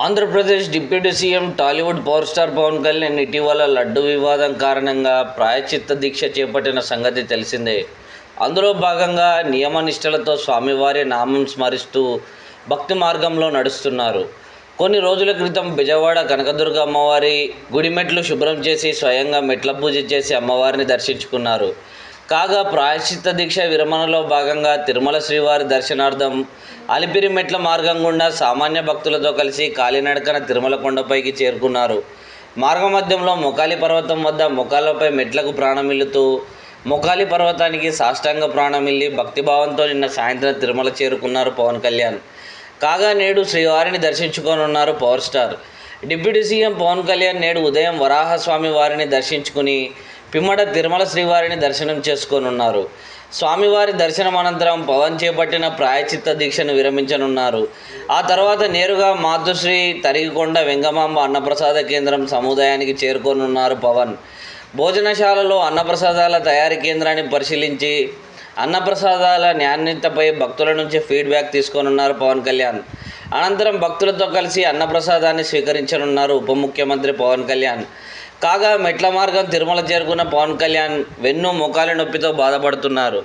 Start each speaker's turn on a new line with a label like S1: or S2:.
S1: Andhra Pradesh deputy CM Tollywood power star Pawan Kalyan ఇటీవల లడ్డు వివాదం కారణంగా ప్రాయశ్చిత్త దీక్ష చేపట్టిన సంగతి తెలిసిందే. అందులో భాగంగా నియమనిష్టలతో స్వామివారి నామం స్మరిస్తూ భక్తి మార్గంలో నడుస్తున్నారు. కొన్ని రోజుల క్రితం బిజవాడ కనకదుర్గ అమ్మవారి గుడి మెట్లు శుభ్రం చేసి స్వయంగా మెట్ల పూజ చేసి అమ్మవారిని దర్శించుకున్నారు. కాగా ప్రాయశ్చిత్త దీక్ష విరమణలో భాగంగా తిరుమల శ్రీవారి దర్శనార్థం అలిపిరి మెట్ల మార్గం గుండా సామాన్య భక్తులతో కలిసి కాలినడకన తిరుమల కొండపైకి చేరుకున్నారు. మార్గమధ్యంలో మొకాలి పర్వతం వద్ద మొకాలపై మెట్లకు ప్రాణమిల్లుతూ మొకాలి పర్వతానికి సాష్టాంగ ప్రాణమిల్లి భక్తిభావంతో నిన్న సాయంత్రం తిరుమల చేరుకున్నారు పవన్ కళ్యాణ్. కాగా నేడు శ్రీవారిని దర్శించుకోనున్నారు power star. Deputy CM Pawan Kalyan నేడు ఉదయం వరాహస్వామి వారిని దర్శించుకుని పిమ్మట తిరుమల శ్రీవారిని దర్శనం చేసుకోనున్నారు. స్వామివారి దర్శనం అనంతరం పవన్ చేపట్టిన ప్రాయచిత్త దీక్షను విరమించనున్నారు. ఆ తర్వాత నేరుగా మాతృశ్రీ తరిగికొండ వెంగమాంబ అన్నప్రసాద కేంద్రం సముదాయానికి చేరుకోనున్నారు పవన్. భోజనశాలలో అన్నప్రసాదాల తయారీ కేంద్రాన్ని పరిశీలించి అన్నప్రసాదాల నాణ్యతపై భక్తుల నుంచి ఫీడ్బ్యాక్ తీసుకోనున్నారు పవన్ కళ్యాణ్. అనంతరం భక్తులతో కలిసి అన్నప్రసాదాన్ని స్వీకరించనున్నారు ఉప ముఖ్యమంత్రి పవన్ కళ్యాణ్. కాగా మెట్ల మార్గం తిరుమల చేరుకున్న పవన్ కళ్యాణ్ వెన్ను మోకాలి నొప్పితో బాధపడుతున్నారు.